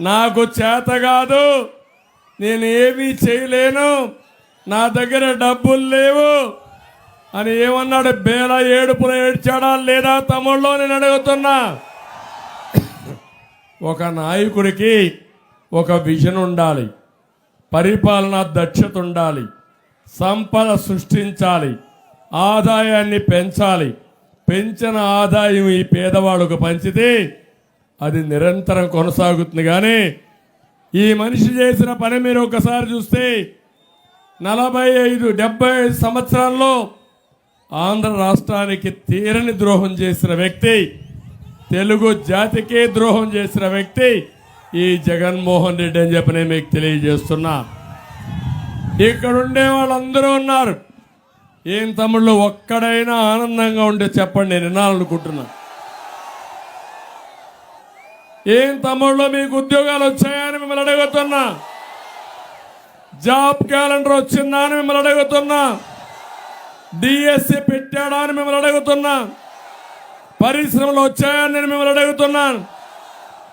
నాకు చేత కాదు. నేను ఏమీ చేయలేను. నా దగ్గర డబ్బులు లేవు. అని ఏమన్నాడు? బేల ఏడుపులు ఏడ్చాడా? లేదా తమ్ముళ్ళు నేను అడుగుతున్నా. ఒక నాయకుడికి ఒక విజన్ ఉండాలి. పరిపాలన దక్షత ఉండాలి. సంపద సృష్టించాలి. ఆదాయాన్ని పెంచాలి. పెంచిన ఆదాయం ఈ పేదవాడుకు పంచితే అది నిరంతరం కొనసాగుతుంది. కానీ ఈ మనిషి చేసిన పని మీరు ఒకసారి చూస్తే నలభై ఐదు డెబ్బై ఐదు సంవత్సరాల్లో ఆంధ్ర రాష్ట్రానికి తీరని ద్రోహం చేసిన వ్యక్తి తెలుగు జాతికే ద్రోహం చేసిన వ్యక్తి ఈ జగన్మోహన్ రెడ్డి అని చెప్పి నేను మీకు తెలియజేస్తున్నా. ఇక్కడ ఉండే వాళ్ళందరూ ఉన్నారు. ఏం తమ్ముళ్ళు ఒక్కడైనా ఆనందంగా ఉంటే చెప్పండి నేను వినాలనుకుంటున్నాను ఏం తమ్ముళ్ళు మీకు ఉద్యోగాలు వచ్చాయని మిమ్మల్ని అడుగుతున్నా. జాబ్ క్యాలెండర్ వచ్చిందా అని మిమ్మల్ని అడుగుతున్నా. డిఎస్సి పెట్టాడా అని మిమ్మల్ని అడుగుతున్నా. పరిశ్రమలు వచ్చాయని నేను మిమ్మల్ని అడుగుతున్నాను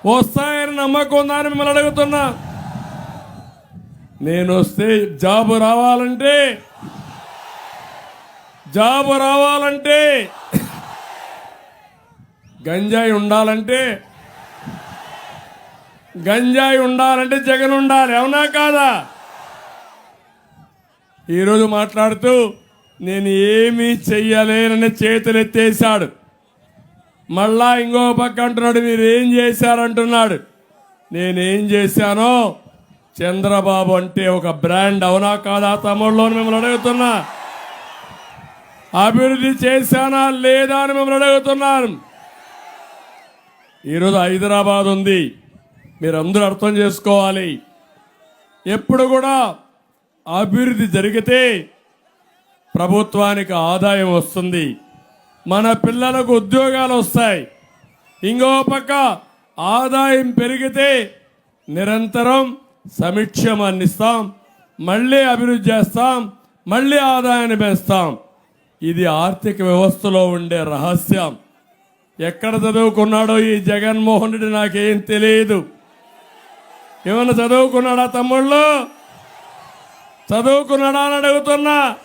వస్తాయని నమ్మకం ఉందా అని మిమ్మల్ని అడుగుతున్నా. నేను వస్తే జాబ్ రావాలంటే జాబ్ రావాలంటే గంజాయి ఉండాలంటే గంజాయి ఉండాలంటే జగన్ ఉండాలి అవునా కాదా? ఈరోజు మాట్లాడుతూ నేను ఏమీ చెయ్యలేనని చేతులెత్తేశాడు. మళ్ళా ఇంకో పక్క అంటున్నాడు మీరు ఏం చేశారంటున్నాడు? నేనేం చేశానో చంద్రబాబు అంటే ఒక బ్రాండ్ అవునా కాదా తమ్ముళ్ళు? అని మిమ్మల్ని అడుగుతున్నా. అభివృద్ధి చేశానా లేదా? అని మిమ్మల్ని అడుగుతున్నాను. ఈరోజు హైదరాబాద్ ఉంది. మీరు అందరూ అర్థం చేసుకోవాలి. ఎప్పుడు కూడా అభివృద్ధి జరిగితే ప్రభుత్వానికి ఆదాయం వస్తుంది. మన పిల్లలకు ఉద్యోగాలు వస్తాయి. ఇంకో పక్క ఆదాయం పెరిగితే నిరంతరం సమీక్షం అందిస్తాం. మళ్ళీ అభివృద్ధి చేస్తాం. మళ్ళీ ఆదాయాన్ని పెంచుతాం. ఇది ఆర్థిక వ్యవస్థలో ఉండే రహస్యం. ఎక్కడ చదువుకున్నాడో ఈ జగన్మోహన్ రెడ్డి నాకేం తెలియదు. ఏమన్నా చదువుకున్నాడా తమ్ముళ్ళు? చదువుకున్నాడా అని అడుగుతున్నా.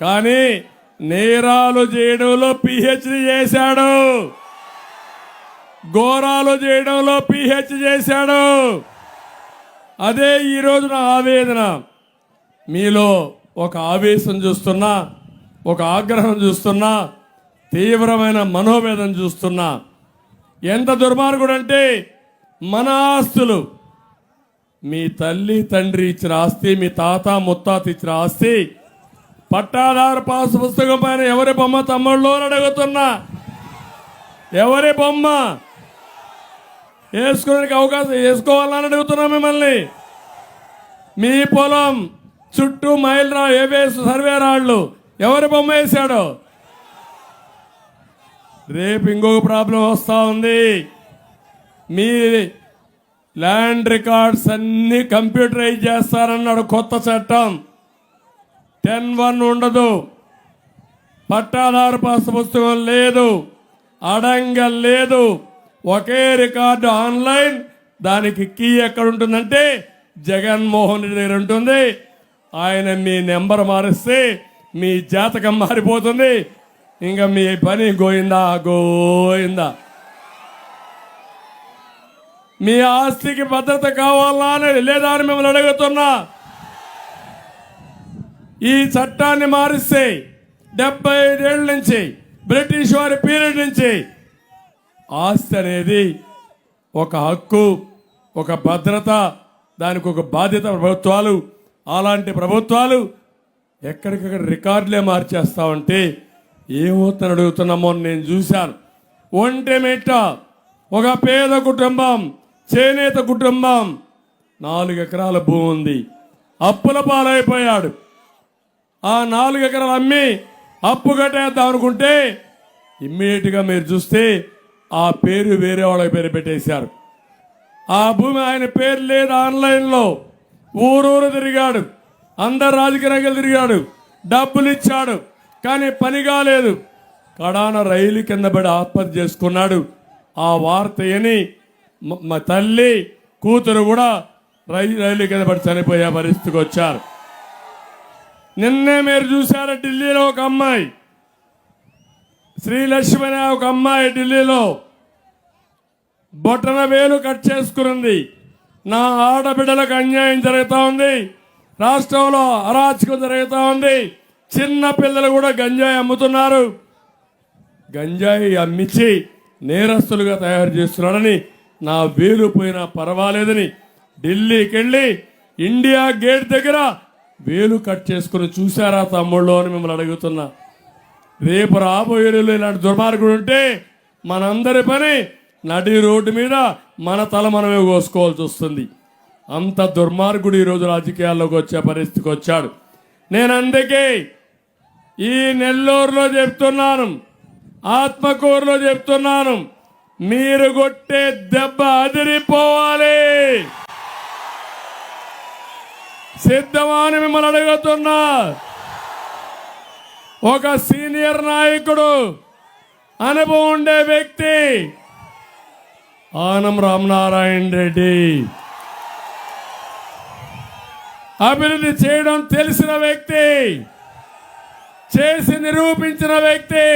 కానీ నేరాలు చేయడంలో పిహెచ్డి చేశాడు. ఘోరాలు చేయడంలో పిహెచ్ చేశాడు. అదే ఈరోజు నా ఆవేదన. మీలో ఒక ఆవేశం చూస్తున్నా ఒక ఆగ్రహం చూస్తున్నా తీవ్రమైన మనోవేదన చూస్తున్నా. ఎంత దుర్మార్గుడు అంటే మన ఆస్తులు. మీ తల్లి తండ్రి ఇచ్చిన ఆస్తి మీ తాత ముత్తాత ఇచ్చిన ఆస్తి. పట్టాదారు పాస్ పుస్తకం పైన ఎవరి బొమ్మ తమ్ముళ్ళు అడుగుతున్నా? ఎవరి బొమ్మ? వేసుకోవడానికి అవకాశం వేసుకోవాలని అడుగుతున్నా మిమ్మల్ని. మీ పొలం చుట్టూ మైల్ రా సర్వే రాళ్ళు. ఎవరి బొమ్మ వేశాడు? రేపు ఇంకొక ప్రాబ్లం వస్తూ ఉంది. మీ ల్యాండ్ రికార్డ్స్ అన్ని కంప్యూటరైజ్ చేస్తారన్నాడు కొత్త చట్టం. టెన్ వన్ ఉండదు. పట్టాదారు పాస్ పుస్తకం లేదు. అడంగల్ లేదు. ఒకే రికార్డు ఆన్లైన్. దానికి కీ ఎక్కడ ఉంటుందంటే జగన్మోహన్ రెడ్డి దగ్గర ఉంటుంది. ఆయన మీ నెంబర్ మారిస్తే మీ జాతకం మారిపోతుంది. ఇంకా మీ పని గోయిందా? గోయిందా? మీ ఆస్తికి భద్రత కావాలా అని లేదా అని మిమ్మల్ని అడుగుతున్నా. ఈ చట్టాన్ని మారిస్తే డెబ్బై ఐదేళ్ళ నుంచి బ్రిటిష్ వారి పీరియడ్ నుంచి ఆస్తి అనేది ఒక హక్కు ఒక భద్రత దానికి ఒక బాధ్యత ప్రభుత్వాలు అలాంటి ప్రభుత్వాలు ఎక్కడికక్కడ రికార్డులే మార్చేస్తామంటే ఏమవుతుందని అడుగుతున్నామో నేను చూశాను. ఒంటే మిట్ట ఒక పేద కుటుంబం చేనేత కుటుంబం నాలుగు ఎకరాల భూమి ఉంది. అప్పుల పాలైపోయాడు. ఆ నాలుగు ఎకరాలు అమ్మి అప్పు కట్టేద్దాం అనుకుంటే ఇమ్మీడియట్గా మీరు చూస్తే ఆ పేరు వేరే వాళ్ళ పేరు పెట్టేశారు. ఆ భూమి ఆయన పేరు లేదు ఆన్లైన్లో. ఊరూరు తిరిగాడు. అందరు రాజకీయ రంగాలు తిరిగాడు. డబ్బులు ఇచ్చాడు. కానీ పని కాలేదు. కడాన రైలు కింద పడి ఆత్మహత్య చేసుకున్నాడు. ఆ వార్త విని మా తల్లి కూతురు కూడా రైలు రైలు కింద పడి చనిపోయే పరిస్థితికి వచ్చారు. నిన్నే మీరు చూసారు ఢిల్లీలో ఒక అమ్మాయి? శ్రీలక్ష్మి అనే ఒక అమ్మాయి ఢిల్లీలో బొట్టన వేలు కట్ చేసుకున్నది నా ఆడబిడ్డలకు అన్యాయం జరుగుతూ ఉంది రాష్ట్రంలో అరాచకం జరుగుతూ ఉంది చిన్న పిల్లలు కూడా గంజాయి అమ్ముతున్నారు. గంజాయి అమ్మించి నేరస్తులుగా తయారు చేస్తున్నాడని నా వేలు పోయినా పర్వాలేదని ఢిల్లీకి వెళ్ళి ఇండియా గేట్ దగ్గర వేలు కట్ చేసుకుని చూశారా తమ్ముళ్ళు అని మిమ్మల్ని అడుగుతున్నా. రేపు రాబోయే రోజుల్లో ఇలాంటి దుర్మార్గుడు ఉంటే మనందరి పని నడి రోడ్డు మీద మన తల మనమే కోసుకోవాల్సి వస్తుంది. అంత దుర్మార్గుడు ఈరోజు రాజకీయాల్లోకి వచ్చే పరిస్థితికి వచ్చాడు. నేను అందుకే ఈ నెల్లూరులో చెప్తున్నాను. ఆత్మకూరులో చెప్తున్నాను. మీరు కొట్టే దెబ్బ అదిరిపోవాలి. సిద్ధమాని మిమ్మల్ని అడుగుతున్నా. ఒక సీనియర్ నాయకుడు అనుభవం ఉండే వ్యక్తి ఆనం రామనారాయణ రెడ్డి. అభివృద్ధి చేయడం తెలిసిన వ్యక్తి చేసి నిరూపించిన వ్యక్తి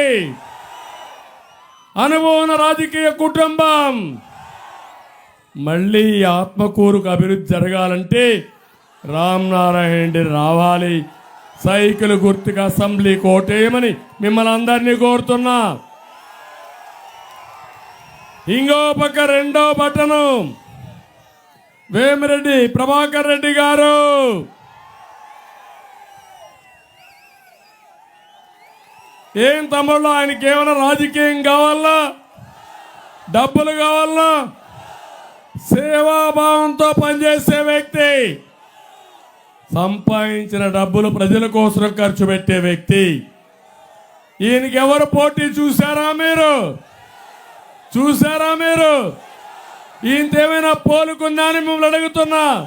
అనుభవన రాజకీయ కుటుంబం. మళ్ళీ ఆత్మకూరుకు అభివృద్ధి జరగాలంటే రామ్ నారాయణ రెడ్డి రావాలి. సైకిల్ గుర్తుగా అసెంబ్లీ కోటేయమని మిమ్మల్ని అందరినీ కోరుతున్నా. ఇంకో పక్క రెండో పట్టణం. వేమిరెడ్డి ప్రభాకర్ రెడ్డి గారు. ఏం తమ్ముళ్ళు ఆయనకి ఏమైనా రాజకీయం కావాలా? డబ్బులు కావాలా? సేవాభావంతో పనిచేసే వ్యక్తి. సంపాదించిన డబ్బులు ప్రజల కోసం ఖర్చు పెట్టే వ్యక్తి. ఈయనకి ఎవరు పోటీ చూసారా మీరు? చూసారా మీరు? ఈయనతేమైనా పోలుకుందా అని మిమ్మల్ని అడుగుతున్నా.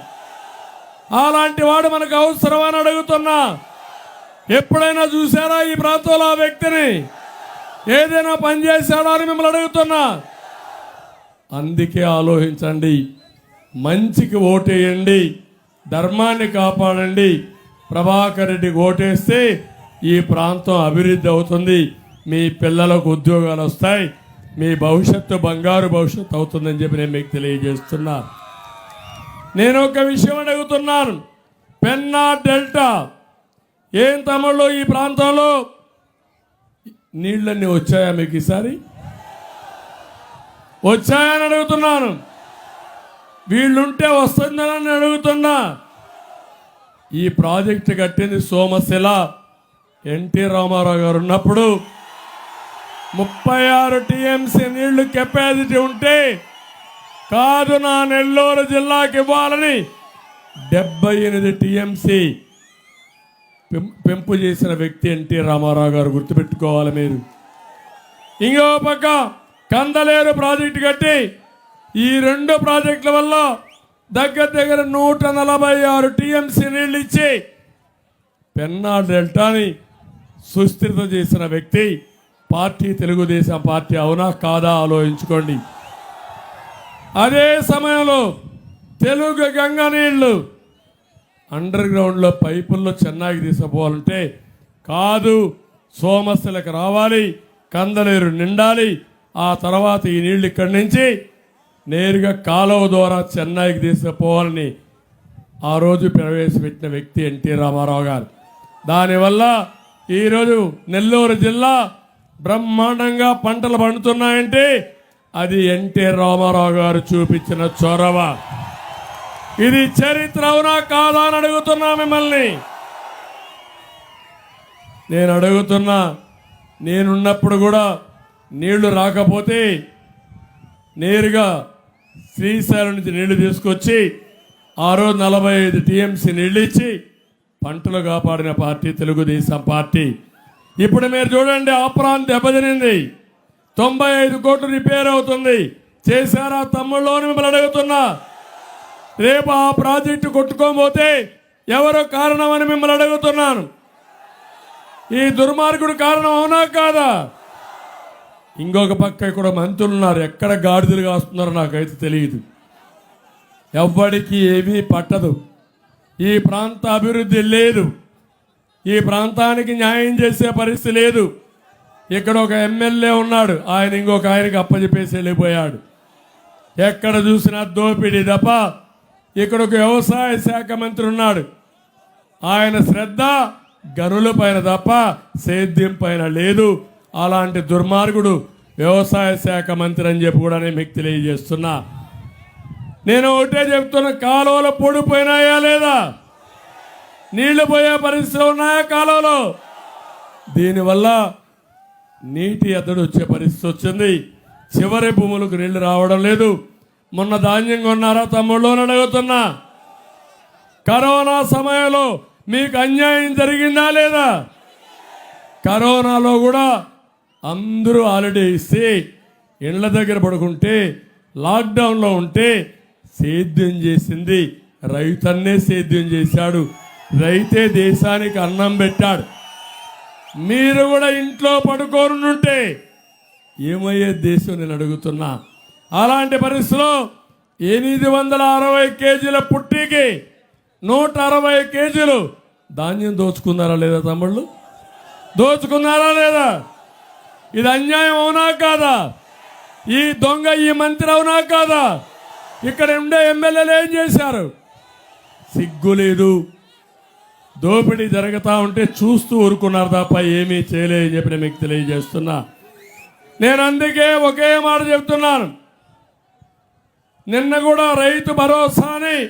అలాంటి వాడు మనకు అవసరమని అడుగుతున్నా. ఎప్పుడైనా చూసారా ఈ ప్రాంతంలో ఆ వ్యక్తిని? ఏదైనా పని చేశాడా అని మిమ్మల్ని అడుగుతున్నా. అందుకే ఆలోచించండి. మంచికి ఓటేయండి. ధర్మాన్ని కాపాడండి. ప్రభాకర్ రెడ్డికి ఓటేస్తే ఈ ప్రాంతం అభివృద్ధి అవుతుంది. మీ పిల్లలకు ఉద్యోగాలు వస్తాయి. మీ భవిష్యత్తు బంగారు భవిష్యత్తు అవుతుందని చెప్పి నేను మీకు తెలియజేస్తున్నా. నేను ఒక విషయం అడుగుతున్నాను. పెన్నా డెల్టా ఏం తమ్ముళ్ళు ఈ ప్రాంతంలో? నీళ్ళన్నీ వచ్చాయా మీకు ఈసారి? వచ్చాయని అడుగుతున్నాను. వీళ్ళుంటే వస్తుందని అడుగుతున్నా. ఈ ప్రాజెక్ట్ కట్టింది సోమశిల ఎన్టీ రామారావు గారు ఉన్నప్పుడు. ముప్పై ఆరు టీఎంసీ నీళ్ళు కెపాసిటీ ఉంటే కాదు నా నెల్లూరు జిల్లాకి ఇవ్వాలని డెబ్బై ఎనిమిది టీఎంసీ పెంపు చేసిన వ్యక్తి ఎన్టీ రామారావు గారు గుర్తుపెట్టుకోవాలి మీరు. ఇంకో పక్క కందలేరు ప్రాజెక్టు కట్టి ఈ రెండు ప్రాజెక్టుల వల్ల దగ్గర దగ్గర నూట నలభై ఆరు టీఎంసీ నీళ్ళు ఇచ్చి పెన్నా డెల్టాని సుస్థిరత చేసిన వ్యక్తి పార్టీ తెలుగుదేశం పార్టీ అవునా కాదా ఆలోచించుకోండి. అదే సమయంలో తెలుగు గంగ నీళ్ళు అండర్ గ్రౌండ్లో పైపుల్లో చెన్నైకి తీసుకుపోవాలంటే కాదు సోమస్సులకు రావాలి కందలేరు నిండాలి ఆ తర్వాత ఈ నీళ్ళు ఇక్కడి నుంచి నేరుగా కాలువ ద్వారా చెన్నైకి తీసుకుపోవాలని ఆ రోజు ప్రవేశపెట్టిన వ్యక్తి ఎన్టీ రామారావు గారు. దానివల్ల ఈరోజు నెల్లూరు జిల్లా బ్రహ్మాండంగా పంటలు పండుతున్నాయంటే అది ఎన్టీ రామారావు గారు చూపించిన చొరవ. ఇది చరిత్ర అవునా కాదా అని అడుగుతున్నా మిమ్మల్ని. నేను అడుగుతున్నా నేనున్నప్పుడు కూడా నీళ్ళు రాకపోతే నేరుగా శ్రీశైలం నుంచి నీళ్ళు తీసుకొచ్చి ఆ రోజు నలభై ఐదు టీఎంసీ నీళ్ళు ఇచ్చి పంటలు కాపాడిన పార్టీ తెలుగుదేశం పార్టీ. ఇప్పుడు మీరు చూడండి ఆపరాన్ దెబ్బతినింది. తొంభై ఐదు కోట్లు రిపేర్ అవుతుంది. చేశారా తమ్ముళ్ళోని మిమ్మల్ని అడుగుతున్నా. రేపు ఆ ప్రాజెక్టు కొట్టుకోబోతే ఎవరో కారణమని మిమ్మల్ని అడుగుతున్నాను. ఈ దుర్మార్గుడు కారణం అవునా కాదా? ఇంకొక పక్క ఇక్కడ మంత్రులు ఉన్నారు. ఎక్కడ గాడిదలు కాస్తున్నారో నాకైతే తెలియదు. ఎవ్వడికి ఏమీ పట్టదు. ఈ ప్రాంత అభివృద్ధి లేదు. ఈ ప్రాంతానికి న్యాయం చేసే పరిస్థితి లేదు. ఇక్కడ ఒక ఎమ్మెల్యే ఉన్నాడు. ఆయన ఇంకొక ఆయనకి అప్పచెప్పేసి వెళ్ళిపోయాడు. ఎక్కడ చూసినా దోపిడీ తప్ప ఇక్కడ ఒక వ్యవసాయ శాఖ మంత్రి ఉన్నాడు. ఆయన శ్రద్ధ గనుల పైన తప్ప సేద్యం పైన లేదు. అలాంటి దుర్మార్గుడు వ్యవసాయ శాఖ మంత్రి అని చెప్పి కూడా నేను మీకు తెలియజేస్తున్నా. నేను ఒకటే చెప్తున్నా కాలువలు పొడిపోయినాయా లేదా? నీళ్ళు పోయే పరిస్థితులు ఉన్నాయా కాలువలో? దీనివల్ల నీటి ఎద్దడి వచ్చే పరిస్థితి వచ్చింది. చివరి భూములకు నీళ్ళు రావడం లేదు. మొన్న ధాన్యం కొన్నారా తమ్ముళ్ళు అని అడుగుతున్నా. కరోనా సమయంలో మీకు అన్యాయం జరిగిందా లేదా? కరోనాలో కూడా అందరూ హాలిడే ఇస్తే ఇళ్ళ దగ్గర పడుకుంటే లాక్డౌన్లో ఉంటే సేద్యం చేసింది. రైతన్నే సేద్యం చేశాడు. రైతే దేశానికి అన్నం పెట్టాడు. మీరు కూడా ఇంట్లో పడుకోనుంటే ఏమయ్యే దేశం నేను అడుగుతున్నా. అలాంటి పరిస్థితిలో ఎనిమిది వందల అరవై కేజీల పుట్టికి నూట అరవై కేజీలు ధాన్యం దోచుకున్నారా లేదా తమ్ముళ్ళు? దోచుకున్నారా లేదా? ఇది అన్యాయం అవునా కాదా? ఈ దొంగ ఈ మంత్రి అవునా కాదా? ఇక్కడ ఉండే ఎమ్మెల్యేలు ఏం చేశారు? సిగ్గు లేదు. దోపిడీ జరుగుతూ ఉంటే చూస్తూ ఊరుకున్నారు తప్ప ఏమీ చేయలేదని చెప్పి నేను మీకు తెలియజేస్తున్నా. నేను అందుకే ఒకే మాట చెప్తున్నాను. నిన్న కూడా రైతు భరోసాని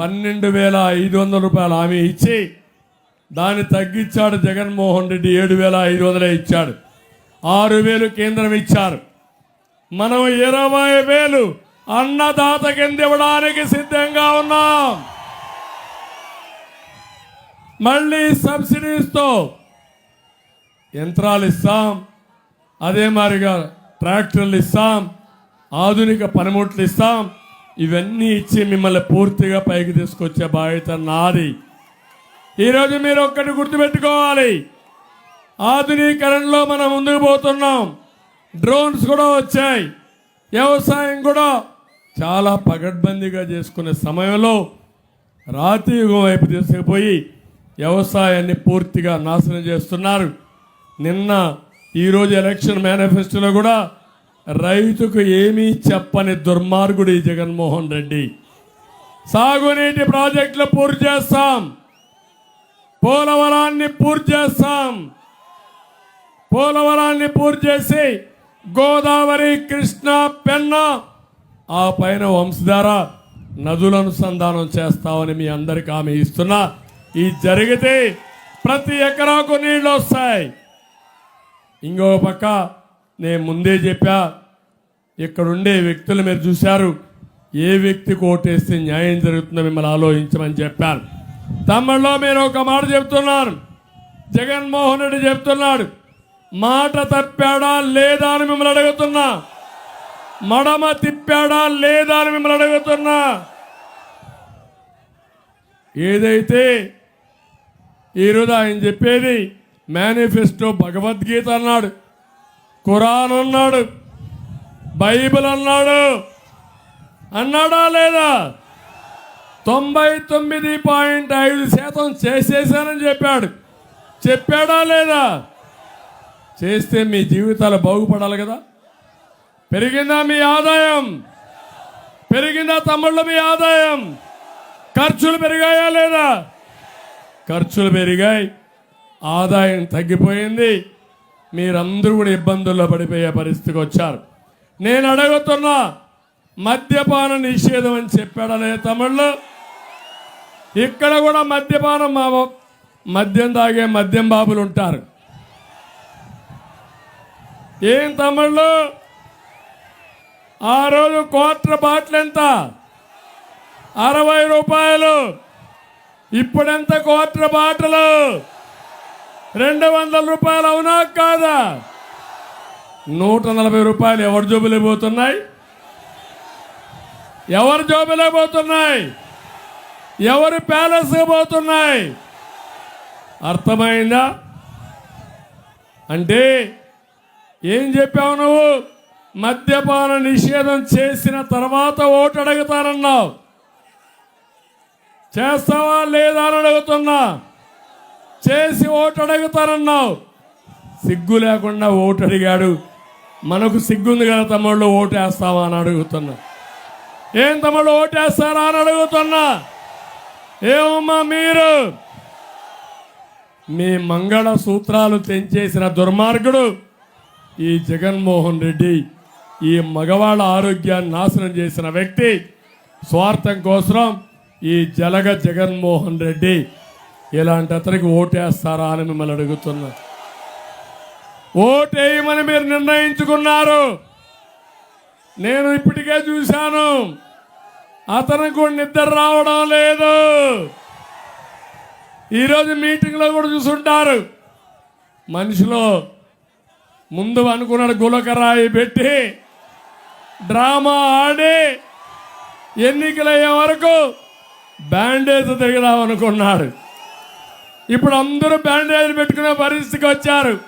పన్నెండు వేల ఐదు వందల రూపాయలు హామీ ఇచ్చి దాన్ని తగ్గించాడు జగన్మోహన్ రెడ్డి. ఏడు వేల ఐదు వందలే ఇచ్చాడు. ఆరు వేలు కేంద్రం ఇచ్చారు. మనం ఇరవై వేలు అన్నదాత కింద ఇవ్వడానికి సిద్ధంగా ఉన్నాం. మళ్ళీ సబ్సిడీస్తో యంత్రాలు ఇస్తాం. అదే మాదిరిగా ట్రాక్టర్లు ఇస్తాం. ఆధునిక పనిముట్లు ఇస్తాం. ఇవన్నీ ఇచ్చి మిమ్మల్ని పూర్తిగా పైకి తీసుకొచ్చే బాధ్యత నాది. ఈరోజు మీరు ఒక్కటి గుర్తుపెట్టుకోవాలి. ఆధునీకరణలో మనం ముందుకు పోతున్నాం. డ్రోన్స్ కూడా వచ్చాయి. వ్యవసాయం కూడా చాలా పగడ్బందీగా చేసుకునే సమయంలో రాతియుగం వైపు తీసుకుపోయి వ్యవసాయాన్ని పూర్తిగా నాశనం చేస్తున్నారు. నిన్న ఈరోజు ఎలక్షన్ మేనిఫెస్టోలో కూడా రైతుకు ఏమీ చెప్పని దుర్మార్గుడు ఈ జగన్మోహన్ రెడ్డి. సాగునీటి ప్రాజెక్టులు పూర్తి చేస్తాం. పోలవరాన్ని పూర్తి చేస్తాం. పోలవరాన్ని పూర్తి చేసి గోదావరి కృష్ణ పెన్న ఆ పైన వంశధార నదుల అనుసంధానం చేస్తామని మీ అందరికి ఆమె ఇస్తున్నా. ఇది జరిగితే ప్రతి ఎకరాకు నీళ్ళు వస్తాయి. ఇంకో పక్క నేను ముందే చెప్పా ఇక్కడుండే వ్యక్తులు మీరు చూశారు. ఏ వ్యక్తికి ఓటేస్తే న్యాయం జరుగుతుందో మిమ్మల్ని ఆలోచించమని చెప్పాను. తమ్ముళ్ళలో మీరు ఒక మాట చెప్తున్నారు. జగన్మోహన్ రెడ్డి చెప్తున్నాడు మాట తప్పాడా లేదా అని మిమ్మల్ని అడుగుతున్నా. మడమ తిప్పాడా లేదా అని మిమ్మల్ని అడుగుతున్నా. ఏదైతే ఈరోజు ఆయన చెప్పేది మేనిఫెస్టో భగవద్గీత అన్నాడు. ఖురాన్ అన్నాడు బైబిల్ అన్నాడు అన్నాడా లేదా? తొంభై తొమ్మిది పాయింట్ ఐదు శాతం చేసేసానని చెప్పాడు. చెప్పాడా లేదా? చేస్తే మీ జీవితాలు బాగుపడాలి కదా. పెరిగిందా మీ ఆదాయం? పెరిగిందా తమ్ముళ్ళు మీ ఆదాయం? ఖర్చులు పెరిగాయా లేదా? ఖర్చులు పెరిగాయి. ఆదాయం తగ్గిపోయింది. మీరందరూ కూడా ఇబ్బందుల్లో పడిపోయే పరిస్థితికి వచ్చారు. నేను అడుగుతున్నా మద్యపాన నిషేధం అని చెప్పాడలే తమిళ్ళు ఇక్కడ కూడా మద్యపానం మా మద్యం తాగే మద్యం బాబులు ఉంటారు. ఏం తమిళ్ళు ఆ రోజు క్వార్టర్ బాటిల్ ఎంత? అరవై రూపాయలు. ఇప్పుడెంత క్వార్టర్ బాటిల్? రెండు వందల రూపాయలు అవునా కాదా? నూట నలభై రూపాయలు ఎవరి జోబులే పోతున్నాయి? ఎవరి జోబులే పోతున్నాయి? ఎవరి ప్యాలెస్ పోతున్నాయి? అర్థమైందా? అంటే ఏం చెప్పావు నువ్వు? మద్యపాన నిషేధం చేసిన తర్వాత ఓటు అడుగుతానన్నావు. చేస్తావా లేదా అని అడుగుతున్నా? చేసి ఓటు అడుగుతారన్నావు సిగ్గు లేకుండా ఓటు అడిగాడు. మనకు సిగ్గుంది కదా తమ్ముళ్ళు ఓటు వేస్తావా అని అడుగుతున్నా. ఏం తమ్ముళ్ళు ఓటు వేస్తారా అని అడుగుతున్నా. ఏమమ్మా మీరు? మీ మంగళ సూత్రాలు తెంచేసిన దుర్మార్గుడు ఈ జగన్మోహన్ రెడ్డి ఈ మగవాళ్ళ ఆరోగ్యాన్ని నాశనం చేసిన వ్యక్తి. స్వార్థం కోసం ఈ జలగ జగన్మోహన్ రెడ్డి ఇలాంటి అతనికి ఓటేస్తారా అని మిమ్మల్ని అడుగుతున్నా. ఓటేయమని మీరు నిర్ణయించుకున్నారు. నేను ఇప్పటికే చూశాను. అతనికి కూడా నిద్ర రావడం లేదు. ఈరోజు మీటింగ్లో కూడా చూసుంటారు. మనిషిలో ముందు అనుకున్నాడు గులకరాయి పెట్టి డ్రామా ఆడి ఎన్నికలయ్యే వరకు బ్యాండేజ్ తిరిగిదాం అనుకున్నాడు ఇప్పుడు అందరూ బ్యాండేజ్ పెట్టుకునే పరిస్థితికి వచ్చారు.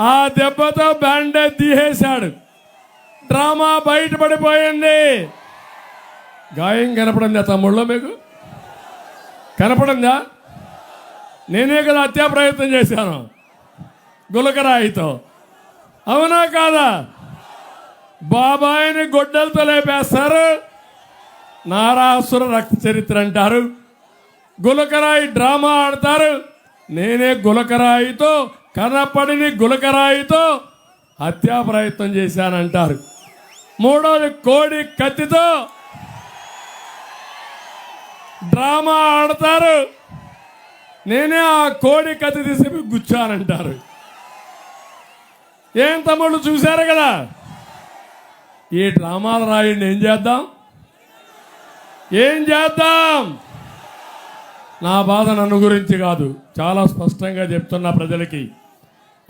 ఆ దెబ్బతో బ్యాండేజ్ తీసేశాడు. డ్రామా బయటపడిపోయింది. గాయం కనపడిందా తమ్ముళ్ళో మీకు? కనపడిందా? నేనే కదా హత్యా ప్రయత్నం చేశాను. గులకరాయితో. అవునా కాదా? బాబాయిని గొడ్డలతో లేపేస్తారు. నారాసుర రక్త చరిత్ర అంటారు. గులకరాయి డ్రామా ఆడతారు. నేనే గులకరాయితో కనపడిని గులకరాయితో హత్యా ప్రయత్నం చేశానంటారు. మూడోది కోడి కత్తితో డ్రామా ఆడతారు. నేనే ఆ కోడి కత్తి తీసి గుచ్చానంటారు. ఏం తమ్ముళ్ళు చూశారు కదా? ఈ డ్రామాలు రాయండి ఏం చేద్దాం? ఏం చేద్దాం? నా బాధ నన్ను గురించి కాదు. చాలా స్పష్టంగా చెప్తున్నా ప్రజలకి.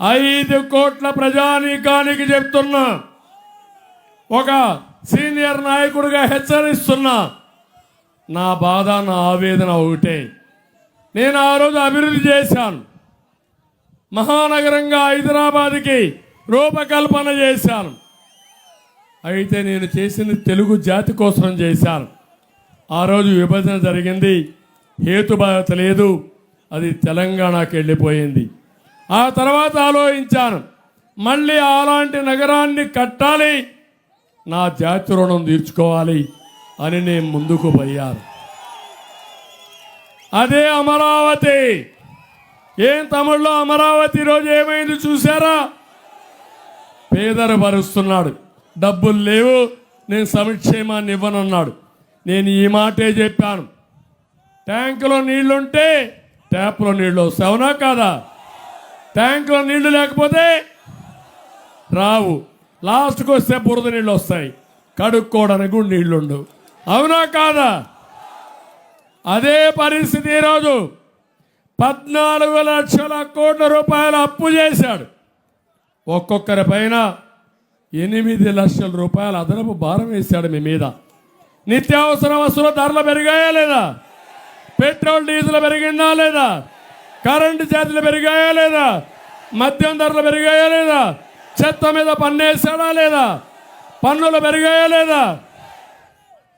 ఐదు కోట్ల ప్రజానీకానికి చెప్తున్నా. ఒక సీనియర్ నాయకుడిగా హెచ్చరిస్తున్నా. నా బాధ నా ఆవేదన ఒకటే. నేను ఆ రోజు అభివృద్ధి చేశాను. మహానగరంగా హైదరాబాద్కి రూపకల్పన చేశాను. అయితే నేను చేసింది తెలుగు జాతి కోసం చేశాను. ఆ రోజు విభజన జరిగింది. హేతుబాధత లేదు. అది తెలంగాణకి వెళ్ళిపోయింది. ఆ తర్వాత ఆలోచించాను. మళ్ళీ అలాంటి నగరాన్ని కట్టాలి. నా జాతి రుణం తీర్చుకోవాలి అని నేను ముందుకు పోయాను. అదే అమరావతి. ఏం తమిళ్ళో అమరావతి రోజు ఏమైంది చూసారా పేదరు భరుస్తున్నాడు డబ్బులు లేవు. నేను సంక్షేమాన్ని ఇవ్వనన్నాడు. నేను ఈ మాటే చెప్పాను. ట్యాంకులో నీళ్ళుంటే ట్యాప్లో నీళ్ళు వస్తాయి అవునా కాదా? ట్యాంకులో నీళ్ళు లేకపోతే రావు. లాస్ట్కి వస్తే బురద నీళ్ళు వస్తాయి. కడుక్కోవడానికి కూడా నీళ్ళుండవు అవునా కాదా? అదే పరిస్థితి ఈరోజు. పద్నాలుగు లక్షల కోట్ల రూపాయలు అప్పు చేశాడు. ఒక్కొక్కరి పైన ఎనిమిది లక్షల రూపాయల అదనపు భారం వేశాడు మీ మీద. నిత్యావసర వస్తువుల ధరలు పెరిగాయా లేదా? పెట్రోల్ డీజిల్ పెరిగిందా లేదా? కరెంటు ఛార్జీలు పెరిగాయా లేదా? మద్యం ధరలు పెరిగాయా లేదా? చెత్త మీద పన్ను వేసాడా లేదా? పన్నులు పెరిగాయా లేదా?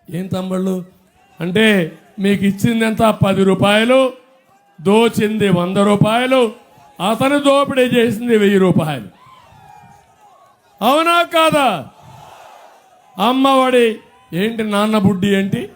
ఏం తమ్ముళ్ళు? అంటే మీకు ఇచ్చింది ఎంత? పది రూపాయలు దోచింది వంద రూపాయలు అతను దోపిడీ చేసింది వెయ్యి రూపాయలు. అవునా కాదా? అమ్మఒడి ఏంటి నాన్న బుడ్డి ఏంటి?